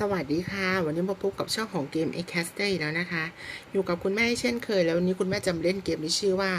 สวัสดีค่ะ วันนี้มาพบกับช่องของเกม x c a s t e แล้วนะคะ อยู่กับคุณแม่เช่นเคย แล้ววันนี้คุณแม่จะมาเล่นเกมที่ชื่อว่า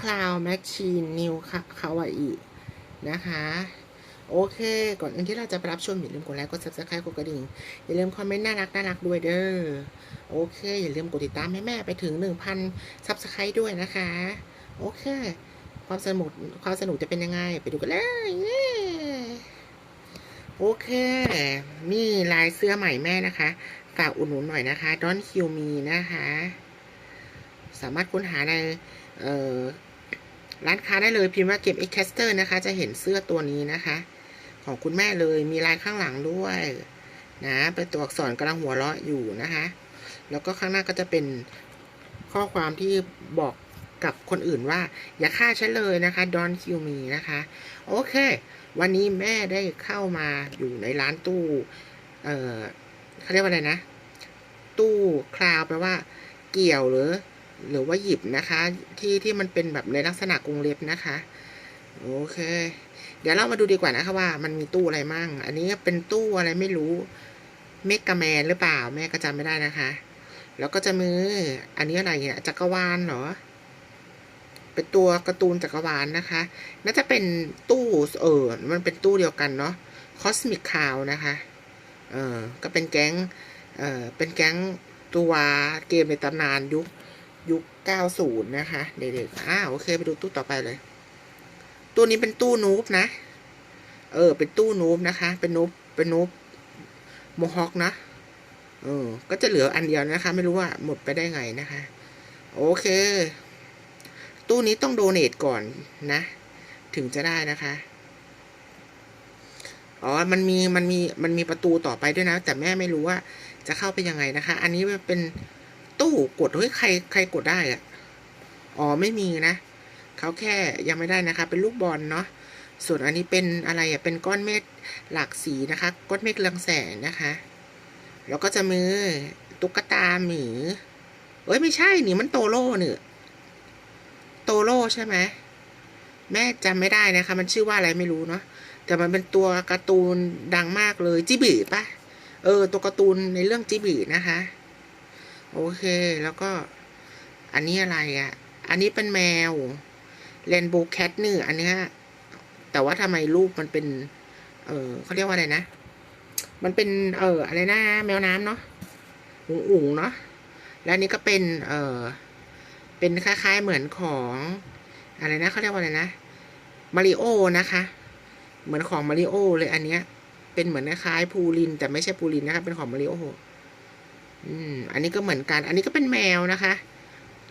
Cloud Machine New Kawaii นะคะ โอเค ก่อนอื่นที่เราจะไปรับชมอย่าลืมกดไลค์กด subscribe กดกระดิ่ง อย่าลืมคอมเมนต์น่ารักน่ารักด้วยเด้อโอเค อย่าลืมกดติดตามให้แม่ไปถึง 1,000 subscribe ด้วยนะคะ โอเค ความสนุกความสนุกจะเป็นยังไง ไปดูกันเลย โอเค นี่ลายเสื้อใหม่แม่นะคะ ฝากอุดหนุนหน่อยนะคะ Don't Kill Me นะคะ สามารถค้นหาในร้านค้าได้เลยพิมพ์ว่าเก็บ e x c a s t e r นะคะ จะเห็นเสื้อตัวนี้นะคะ ของคุณแม่เลยมีลายข้างหลังด้วยนะ เป็นตัวอักษรกำลังหัวเราะอยู่นะคะ แล้วก็ข้างหน้าก็จะเป็นข้อความที่บอกกับคนอื่นว่า อย่าฆ่าฉันเลยนะคะ Don't kill me นะคะ โอเค วันนี้แม่ได้เข้ามาอยู่ในร้านตู้ เออเขาเรียกว่าอะไรนะ ตู้คลาวแปลว่า เกี่ยวหรือ หรือว่าหยิบนะคะ ที่ที่มันเป็นแบบในลักษณะกรงเล็บนะคะ โอเค เดี๋ยวเรามาดูดีกว่านะคะว่ามันมีตู้อะไรมั่ง อันนี้เป็นตู้อะไรไม่รู้เมกะแมนหรือเปล่า แม่ก็จำไม่ได้นะคะ แล้วก็จะมือ อันนี้อะไรเนี่ยจักรวาลเหรอ เป็นตัวการ์ตูนจักรวาลนะคะ น่าจะเป็นตู้เออมันเป็นตู้เดียวกันเนาะคอสมิกคาวนะคะ เออก็เป็นแก๊ง เออเป็นแก๊งตัวเกมในตำนานยุคยุค 90 นะคะ เด็กๆอ่าโอเค ไปดูตู้ต่อไปเลย ตู้นี้เป็นตู้นูบนะ เออ เป็นตู้นูบนะคะ เป็นนูบเป็นนูบโมฮอคนะ เออ ก็จะเหลืออันเดียวนะคะ ไม่รู้ว่าหมดไปได้ไงนะคะ โอเค ตู้นี้ต้องโดเนทก่อนนะ ถึงจะได้นะคะ อ๋อ มันมี มันมี มันมีประตูต่อไปด้วยนะ แต่แม่ไม่รู้ว่าจะเข้าไปยังไงนะคะ อันนี้เป็นตู้กด เฮ้ย ใคร ใครกดได้อะอ๋อ ไม่มีนะ เขาแค่ยังไม่ได้นะคะ เป็นลูกบอลเนาะ ส่วนอันนี้เป็นอะไรอะ เป็นก้อนเม็ดหลากสีนะคะ ก้อนเม็ดเรืองแสงนะคะ แล้วก็จะมือตุ๊กตาหมีเอ้ย ไม่ใช่ นี่มันโตโร่เนี่ย โตโร่ใช่ไหมแม่จำไม่ได้นะคะ มันชื่อว่าอะไรไม่รู้เนาะแต่มันเป็นตัวการ์ตูนดังมากเลยจิบิปะเออ ตัวการ์ตูนในเรื่องจิบินะคะ โอเคแล้วก็ อันนี้อะไรอะ่ะ อันนี้เป็นแมวเรนโบว์แคทเนี่อันเนี้ยแต่ว่าทำไมรูปมันเป็น เออเขาเรียกว่าอะไรนะ มันเป็น เอออะไรนะ แมวน้ำเนาะอุ๋งอุ๋งเนาะแล้วอันนี้ก็เป็น เออ เป็นคล้ายๆเหมือนของอะไรนะเขาเรียกว่าอะไรนะมาริโอนะคะ เหมือนของมาริโอเลยอันเนี้ย เป็นเหมือนคล้ายๆพูลิน แต่ไม่ใช่พูลินนะคะเป็นของมาริโออืมอันนี้ก็เหมือนกัน อันนี้ก็เป็นแมวนะคะ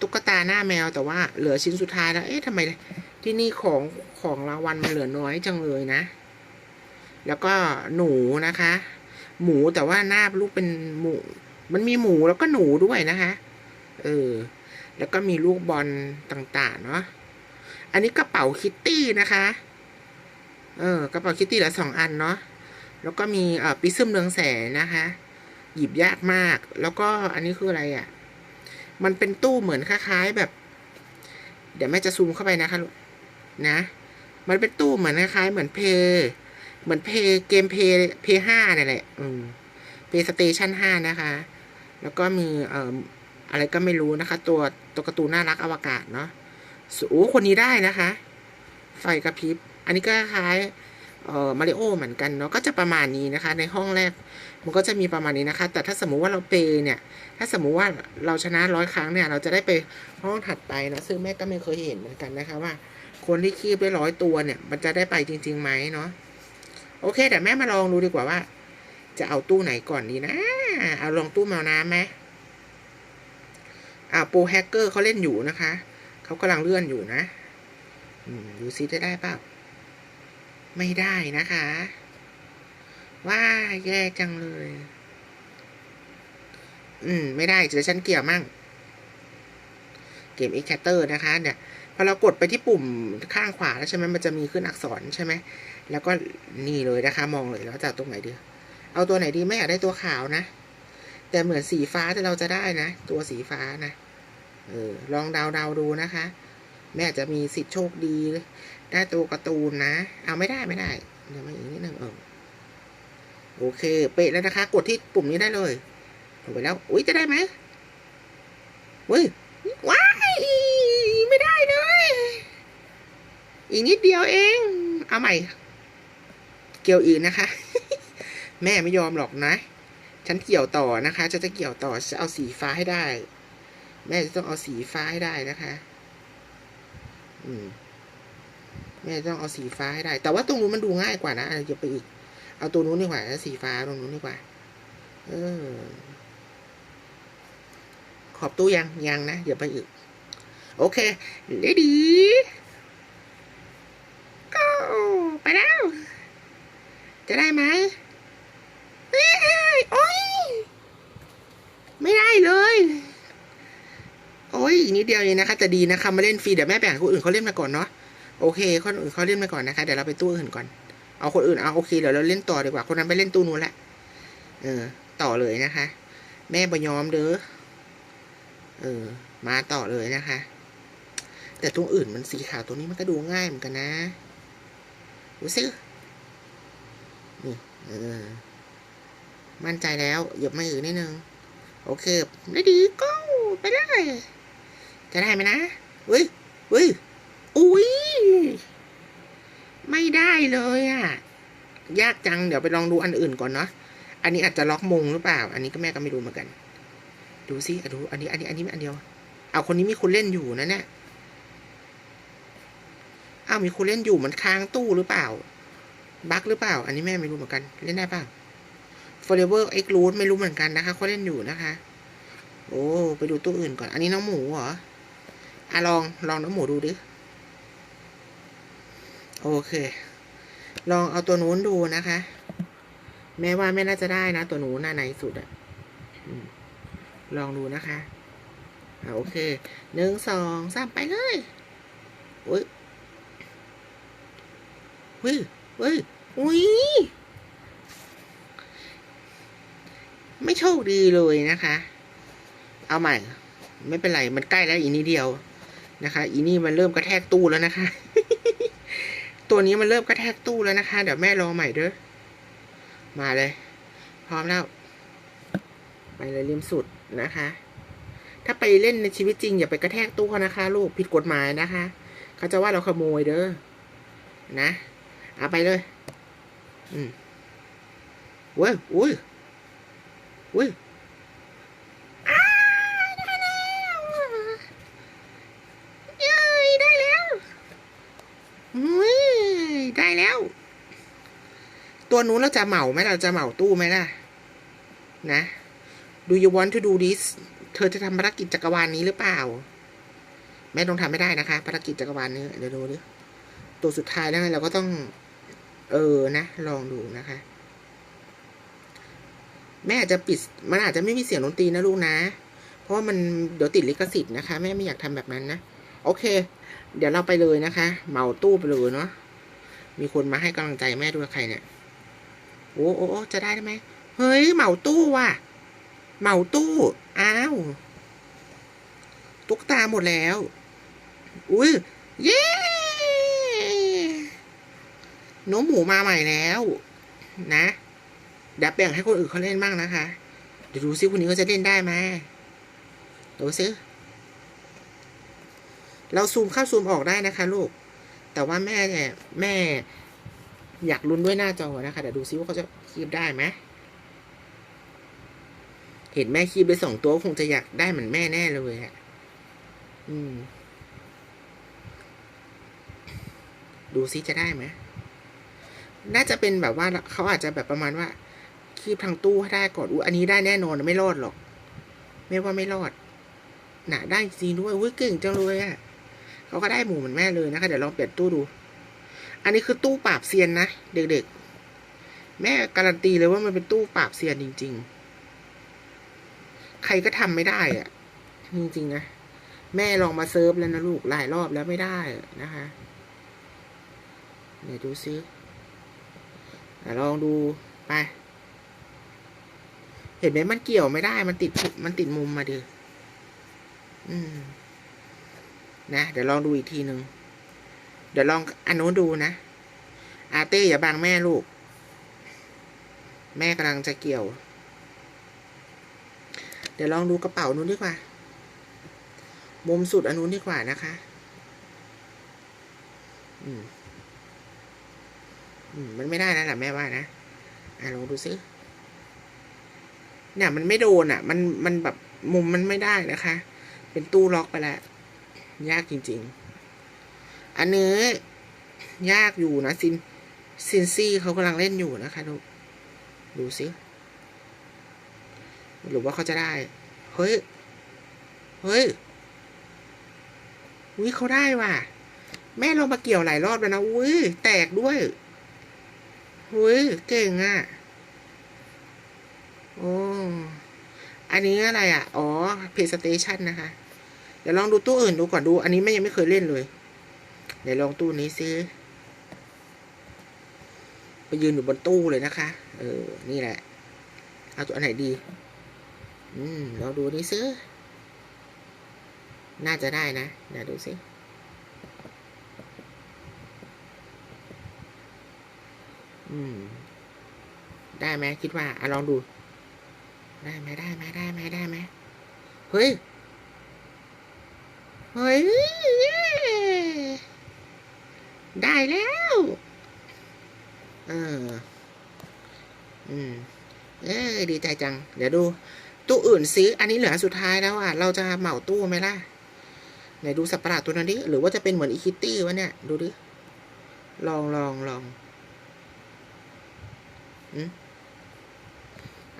ตุ๊กตาหน้าแมวแต่ว่าเหลือชิ้นสุดท้ายแล้ว เอ๊ะทำไมที่นี่ของของรางวัลมันเหลือน้อยจังเลยนะ แล้วก็หนูนะคะ หมูแต่ว่าหน้าลูกเป็นหมู มันมีหมูแล้วก็หนูด้วยนะคะ เออ แล้วก็มีลูกบอลต่างๆ เนาะ อันนี้กระเป๋าคิตตี้นะคะ เออกระเป๋าคิตตี้ลือสองอันเนาะ แล้วก็มีเอ่อปิซึมเรืองแสงนะคะ หยิบยากมาก แล้วก็อันนี้คืออะไรอะ่ะ มันเป็นตู้เหมือนคล้ายๆแบบ เดี๋ยวแม่จะซูมเข้าไปนะคะลูก นะ มันเป็นตู้เหมือนคล้ายๆเหมือนเพย์เหมือนเพย์เกมเพย์เพย์ห้านี่แหละ อืมเพย์สเตชันห้านะคะ แล้วก็มีเอ่อ อะไรก็ไม่รู้นะคะ ตัวตัวการ์ตูนน่ารักอวกาศเนาะโอ้คนนี้ได้นะคะ ไฟกระพริบ อันนี้ก็คล้ายเอ่อมาริโอเหมือนกันเนาะก็จะประมาณนี้นะคะ ในห้องแรกมันก็จะมีประมาณนี้นะคะ แต่ถ้าสมมุติว่าเราเปเนี่ย ถ้าสมมุติว่าเราชนะร้อยครั้งเนี่ย เราจะได้ไปห้องถัดไปนะซึ่งแม่ก็ไม่เคยเห็นเหมือนกันนะคะว่า คนที่คีบได้ร้อยตัวเนี่ย มันจะได้ไปจริงๆไหมเนาะโอเคแต่แม่มาลองดูดีกว่าว่า จะเอาตู้ไหนก่อนดีนะ เอาลองตู้แมวน้ำไหม อ่าโปรแฮกเกอร์เขาเล่นอยู่นะคะ เขากำลังเลื่อนอยู่นะดูซิจะได้ป่าไม่ได้นะคะ ว่าแย่จังเลย อืม ไม่ได้เดี๋ยวฉันเกี่ยวมั่ง เกม e c a t t e r นะคะ เนี่ยพอเรากดไปที่ปุ่มข้างขวาแล้วใช่ไหมมันจะมีขึ้นอักษรใช่ไหม แล้วก็นี่เลยนะคะ มองเลยแล้วจะตรงไหนดี เอาตัวไหนดีไม่อยากได้ตัวขาวนะ แต่เหมือนสีฟ้าที่เราจะได้นะ ตัวสีฟ้านะ เออลองเดาเดาดูนะคะ แม่จจะมีสิทธิ์โชคดี ได้ตัวการ์ตูนนะ เอาไม่ได้ไม่ได้ เดี๋ยวมาอีกนิดนึงเออโอเค เป๊ะแล้วนะคะ กดที่ปุ่มนี้ได้เลยลงไปแล้ว อุ้ยจะได้ไหมเว้ยว้ายไม่ได้เลย อีกนิดเดียวเอง เอาใหม่ เกี่ยวอื่นนะคะ แม่ไม่ยอมหรอกนะ ฉันเกี่ยวต่อนะคะ จะจะเกี่ยวต่อจะเอาสีฟ้าให้ได้ แม่จะต้องเอาสีฟ้าให้ได้นะคะ อืม แม่ต้องเอาสีฟ้าให้ได้ แต่ว่าตรงนู้นมันดูง่ายกว่านะอะไรจะไปอีก เอาตัวนู้นดีกว่าสีฟ้าตรงนู้นดีกว่า เออ ขอบตู้ยังยังนะเดี๋ยวไปอีก โอเคเลดีก็ไปแล้ว จะได้ไหมเอ้โอ้ยไม่ได้เลย โอ้ยอีกนิดเดียวเองนะคะจะดีนะคะมาเล่นฟรีเดี๋ยวแม่แบ่งให้คนอื่นเขาเล่นมาก่อนเนาะโอเค คนอื่นเขาเล่นมาก่อนนะคะเดี๋ยวเราไปตู้อื่นก่อนเอาคนอื่นเอาโอเคเดี๋ยวเราเล่นต่อดีกว่าคนนั้นไปเล่นตู้นู้นละเออ ต่อเลยนะคะ แม่บยอมเด้อเออ มาต่อเลยนะคะ แต่ตรงอื่นมันสีขาวตัวนี้มันก็ดูง่ายเหมือนกันนะดูสินี่เออมั่นใจแล้วหยบมาอื่นนิดนึง โอเคได้ดีก็ไปเลย จะได้ไหมนะเฮ้ยเฮ้ยอุ้ยไม่ได้เลยอะ่ะ ยากจังเดี๋ยวไปลองดูอันอื่นก่อนเนาะอันนี้อาจจะล็อกมงหรือเปล่า อันนี้ก็แม่ก็ไม่รู้เหมือนกัน ดูสิอะดู อันนี้ อันนี้ อันนี้อันเดียว เอาคนนี้มีคนเล่นอยู่นะเนี่ยเอ้ามีคนเล่นอยู่มันค้างตู้หรือเปล่า บั๊กหรือเปล่า อันนี้แม่ไม่รู้เหมือนกัน เล่นได้เปล่า Forever X Root ไม่รู้เหมือนกันนะคะเขาเล่นอยู่นะคะ โอ้ ไปดูตู้อื่นก่อน อันนี้น้องหมูเหรอ อะลองลองน้องหมูดูดิ โอเค ลองเอาตัวนู้นดูนะคะ แม่ว่าไม่น่าจะได้นะ ตัวนู้นน่าในสุดอะลองดูนะคะอะโอเคหนึ่งสองสามไปเลยโอ้ยเฮ้ยเฮ้ยอุ้ยไม่โชคดีเลยนะคะ เอาใหม่ ไม่เป็นไร มันใกล้แล้วอีกนิดเดียว นะคะ อีนี่มันเริ่มกระแทกตู้แล้วนะคะ ตัวนี้มันเริ่มกระแทกตู้แล้วนะคะ เดี๋ยวแม่รอใหม่เด้อ มาเลย พร้อมแล้ว ไปเลยริมสุดนะคะ ถ้าไปเล่นในชีวิตจริงอย่าไปกระแทกตู้เขานะคะ ลูกผิดกฎหมายนะคะ เขาจะว่าเราขโมยเด้อ นะเอาไปเลย อืมเว้ยอุ้ยอุ้ยอ้าได้แล้วเย้ยได้แล้วอุ้ยได้แล้ว ตัวนู้นเราจะเหมาไหมเราจะเหมาตู้ไหมล่ะ นะ Do you want to do this เธอจะทำภารกิจจักรวาลนี้หรือเปล่า แม่ต้องทำไม่ได้นะคะ ภารกิจจักรวาลนี้เดี๋ยวดูดิตัวสุดท้ายแล้วไงเราก็ต้อง เออนะ ลองดูนะคะ แม่อาจจะปิด มันอาจจะไม่มีเสียงดนตรีนะลูกนะ เพราะว่ามันเดี๋ยวติดลิขสิทธิ์นะคะ แม่ไม่อยากทำแบบนั้นนะ โอเค เดี๋ยวเราไปเลยนะคะ เหมาตู้ไปเลยเนาะมีคนมาให้กำลังใจแม่ด้วยใครเนี่ย โอ้โอ้โอ้จะได้ไหมเฮ้ย เหมาตู้ว่ะ เหมาตู้ อ้าว ตุ๊กตาหมดแล้ว อุ้ย เย้น้องหมูมาใหม่แล้ว นะเดี๋ยวแบ่งให้คนอื่นเขาเล่นบ้างนะคะ เดี๋ยวดูซิคนนี้เขาจะเล่นได้ไหมดูซิเราซูมเข้าซูมออกได้นะคะ ลูก แต่ว่าแม่เนี่ยแม่ อยากลุ้นด้วยหน้าจอนะคะเดี๋ยวดูซิว่าเขาจะคีบได้ไหมเห็นแม่คีบไปสองตัวคงจะอยากได้เหมือนแม่แน่เลยอะอืม ดูซิจะได้ไหมน่าจะเป็นแบบว่าเขาอาจจะแบบประมาณว่า คีบทางตู้ให้ได้ก่อนอุ้อันนี้ได้แน่นอนไม่รอดหรอก ไม่ว่าไม่รอดนะได้จริงด้วยอุ้ยเก่งจังเลยอะเขาก็ได้หมูเหมือนแม่เลยนะคะเดี๋ยวลองเปลี่ยนตู้ดู อันนี้คือตู้ปราบเซียนนะ เด็กๆ แม่การันตีเลยว่ามันเป็นตู้ปราบเซียนจริง ๆ ใครก็ทำไม่ได้อะจริงๆนะแม่ลองมาเซิร์ฟแล้วนะลูกหลายรอบแล้วไม่ได้นะคะเดี๋ยวดูซิลองดูไป เห็นไหมมันเกี่ยวไม่ได้ มันติดมันติดมุมมาดิอืม นะ เดี๋ยวลองดูอีกทีหนึ่ง เดี๋ยวลองอันโน้นดูนะ อาเต้อย่าบังแม่ลูก แม่กำลังจะเกี่ยว เดี๋ยวลองดูกระเป๋านู้นดีกว่า มุมสุดอันนู้นดีกว่านะคะ อืม อืม มันไม่ได้แล้วแหละแม่ว่านะ อะลองดูซิเนี่ยมันไม่โดนอะ มันมันแบบมุมมันไม่ได้นะคะ เป็นตู้ล็อกไปแล้ว ยากจริง ๆ อันนี้ยากอยู่นะซินซินซี่เขากำลังเล่นอยู่นะคะดูดูสิหรือว่าเขาจะได้ เฮ้ย เฮ้ยอุ้ยเขาได้ว่ะ แม่ลงมาเกี่ยวหลายรอบแล้วนะอุ้ยแตกด้วยอุ้ยเก่งอะโอ้อันนี้อะไรอะ อ๋อ PlayStation นะคะ เดี๋ยวลองดูตู้อื่นดูก่อนดู อันนี้แม่ยังไม่เคยเล่นเลย เดี๋ยวลองตู้นี้ซิไปยืนอยู่บนตู้เลยนะคะ เออ นี่แหละ เอาตัวไหนดี อืมลองดูนี่ซิน่าจะได้นะเดี๋ยวดูซิอืม ได้ไหมคิดว่าอะลองดู ได้ไหมได้ไหมได้ไหมได้ไหมเฮ้ย เฮ้ย ได้แล้ว เออ อืม เอ้ยดีใจจัง เดี๋ยวดู ตู้อื่นซิอันนี้เหลือสุดท้ายแล้วอะ เราจะเหมาตู้ไหมล่ะ ไหนดูสัตว์ประหลาดตัวนั้นดิ หรือว่าจะเป็นเหมือนอีคิตตี้วะเนี่ย ดูดิ ลองลองลองอืม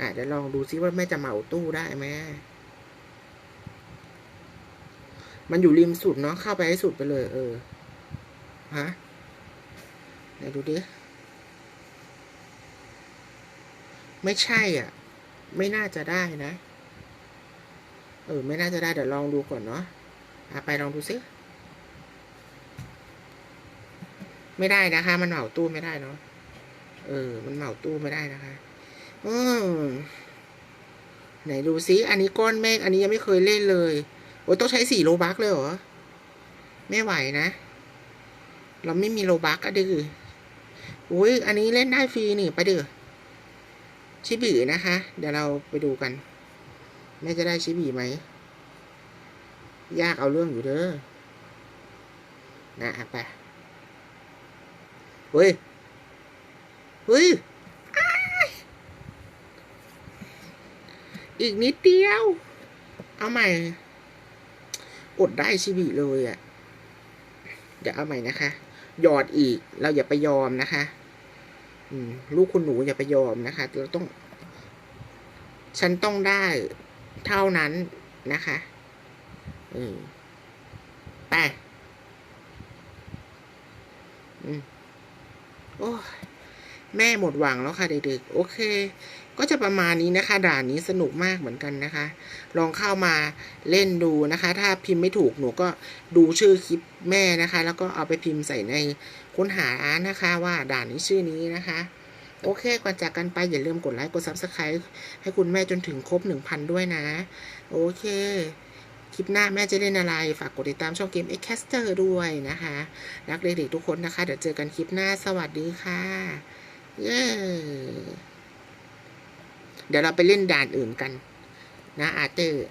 อะเดี๋ยวลองดูซิว่าแม่จะเหมาตู้ได้ไหมมันอยู่ริมสุดเนาะเข้าไปให้สุดไปเลย เออฮะ ไหนดูดิ ไม่ใช่อะ ไม่น่าจะได้นะ เออ ไม่น่าจะได้ เดี๋ยวลองดูก่อนเนาะอะไปลองดูซิ ไม่ได้นะคะ มันเหมาตู้ไม่ได้เนาะ เออ มันเหมาตู้ไม่ได้นะคะ อืมไหนดูซิ อันนี้ก้อนเมฆ อันนี้ยังไม่เคยเล่นเลย โอ้ยต้องใช้สี่โลบักเลยเหรอ ไม่ไหวนะ เราไม่มีโลบักอะดื้อ อุ้ยอันนี้เล่นได้ฟรีนี่ไปเดือชิบีนะคะ เดี๋ยวเราไปดูกัน แม่จะได้ชิบีไหม ยากเอาเรื่องอยู่เด้อ นะอะไปเฮ้ยเฮ้ยอ้ายอีกนิดเดียว เอาใหม่ อดได้ชิบีเลยอะ่ะ เดี๋ยวเอาใหม่นะคะ หยอดอีก เราอย่าไปยอมนะคะ อืม ลูกคุณหนูอย่าไปยอมนะคะ เราต้อง ฉันต้องได้เท่านั้นนะคะ อืมไปอืมโอ้ แม่หมดหวังแล้วค่ะเด็กๆโอเค ก็จะประมาณนี้นะคะ ด่านนี้สนุกมากเหมือนกันนะคะ ลองเข้ามาเล่นดูนะคะ ถ้าพิมพ์ไม่ถูกหนูก็ดูชื่อคลิปแม่นะคะ แล้วก็เอาไปพิมพ์ใส่ในค้นหานะคะว่าด่านนี้ชื่อนี้นะคะโอเค ก่อนจากกันไปอย่าลืมกดไลค์ กด Subscribe ให้คุณแม่จนถึงครบ 1,000 ด้วยนะ โอเค คลิปหน้าแม่จะเล่นอะไร ฝากกดติดตามช่องเกม x c a s t e r ด้วยนะคะ รักเด็กๆทุกคนนะคะ เดี๋ยวเจอกันคลิปหน้าสวัสดีค่ะ เย้เดี๋ยวเราไปเล่นด่านอื่นกัน นะอาร์เตอร์